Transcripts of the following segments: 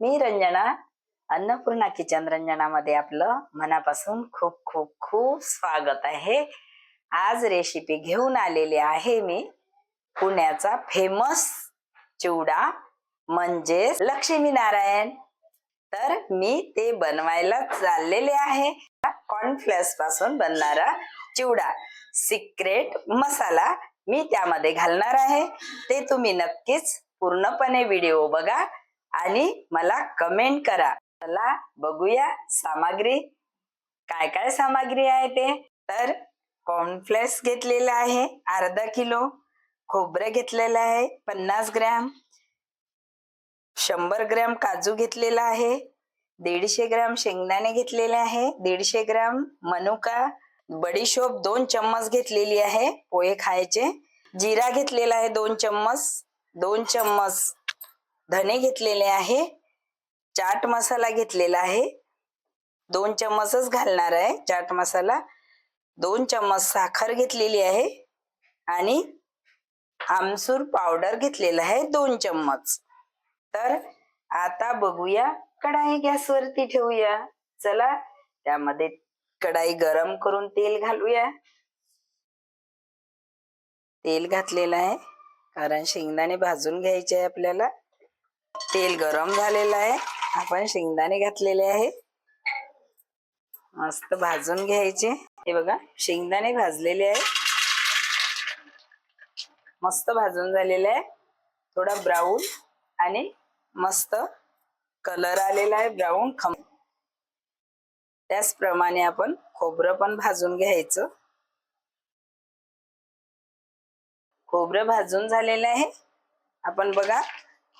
मी Ranjana Annapurna kitchen रंजनामध्ये आपलं मनापासून खूप खूप खूप स्वागत आहे. आज रेसिपी घेऊन आलेली आहे मी पुण्याचा फेमस चिवडा म्हणजे लक्ष्मी नारायण. तर मी ते बनवायला चाललेले आहे. कॉर्नफ्लेक्सपासून बनणारा चिवडा. सिक्रेट मसाला मी त्यामध्ये घालणार आहे. ते तुम्ही नक्कीच पूर्णपणे व्हिडिओ बघा. आणि मला कमेंट करा. चला बघूया सामग्री. काय काय सामग्री आहे ते? तर कॉर्नफ्लेक्स घेतलेला आहे अर्धा किलो. खोबरं घेतलेलं आहे पन्नास ग्रॅम. शंभर ग्रॅम काजू घेतलेला आहे. दीडशे ग्रॅम शेंगदाणे घेतलेले आहे. दीडशे ग्रॅम मनुका. बडीशोप दोन चम्मच घेतलेली आहे पोहे खायचे. जिरा घेतलेला आहे दोन चम्मच. दोन चम्मच. धने घेतलेले आहे. चाट मसाला घेतलेला आहे. दोन चम्मचच घालणार आहे. चाट मसाला. दोन चम्मच साखर घेतलेली आहे. आणि आमसूर पावडर घेतलेला आहे. दोन चम्मच. तर आता बघूया. कढाई गॅसवरती ठेवूया. चला त्यामध्ये कढाई गरम करून तेल घालूया. तेल घातलेलं आहे. कारण शेंगदाणे भाजून घ्यायचे आहे आपल्याला. तेल गरम झालेलं आहे. आपण शेंगदाणे घातलेले आहे मस्त भाजून घ्यायचे. हे बघा शेंगदाणे भाजलेले आहे मस्त भाजून झालेले आहे. थोडा ब्राऊन आणि मस्त कलर आलेला आहे ब्राऊन खम त्याचप्रमाणे आपण खोबरं पण भाजून घ्यायचं. खोबरं भाजून झालेलं आहे. आपण बघा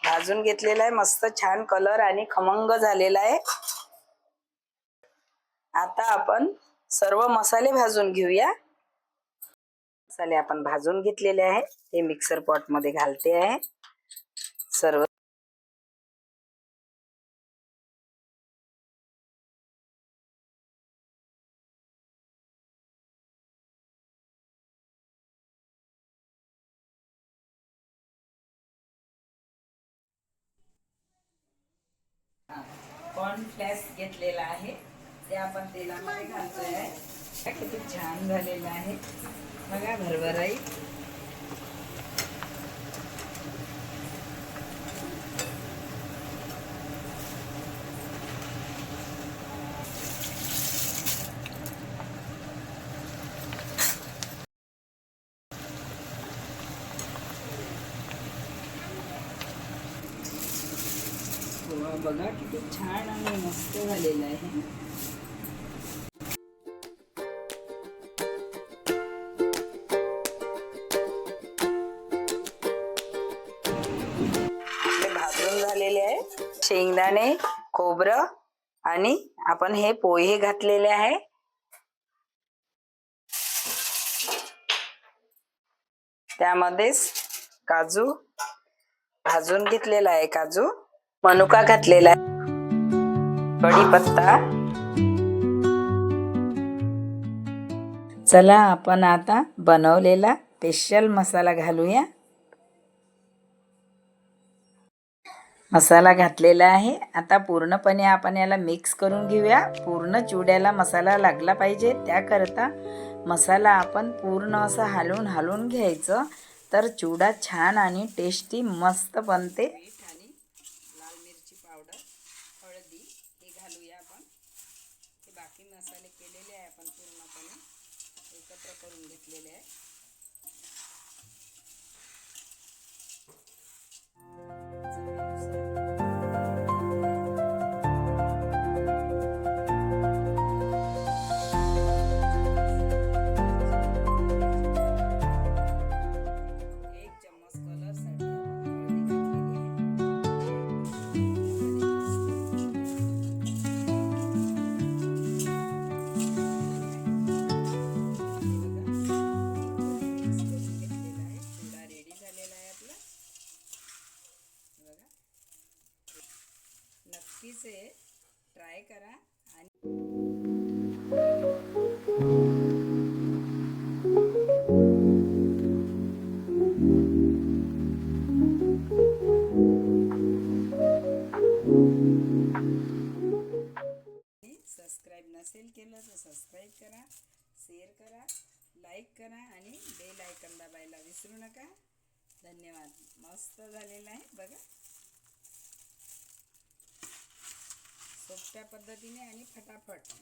भाजून घेतलेलं आहे. मस्त छान कलर आणि खमंग झालेला आहे. आता आपण सर्व मसाले भाजून घेऊया. मसाले आपण भाजून घेतलेले आहे. हे मिक्सर पॉटमध्ये घालते आहे. सर्व कॉर्नफ्लॅक्स घेतलेला आहे. ते आपण तेलामध्ये घालतोय. आहे किती छान झालेलं आहे. बघा भरभराई पोहा बघा किती छान आणि मस्त झालेलं आहे. भाजून झालेले आहे. शेंगदाणे खोबरं आणि आपण हे पोहे घातलेले आहे. त्यामध्येच काजू भाजून घेतलेला आहे काजू. मनुका घातलेला कढीपत्ता. चला आपण आता बनवलेला स्पेशल मसाला घालूया. मसाला घातलेला आहे. आता पूर्णपणे आपण याला मिक्स करून घेऊया. पूर्ण चिवड्याला मसाला लागला पाहिजे. त्याकरता मसाला आपण पूर्ण असं हलवून हलवून घ्यायचं. तर चिवडा छान आणि टेस्टी मस्त बनते आणि लाल मिरची पावडर हळदी हे घालूया आपण हे बाकी मसाले केलेले आहे आपण पूर्णपणे. एकत्र करून घेतलेले आहे. रेसिपीचे ट्राय करा आणि सबस्क्राईब नसेल केलं तर सबस्क्राईब करा शेअर करा लाईक करा आणि बेल आयकन दाबायला विसरू नका. धन्यवाद. मस्त झालेला आहे बघा. सोप्या पद्धतीने आणि फटाफट.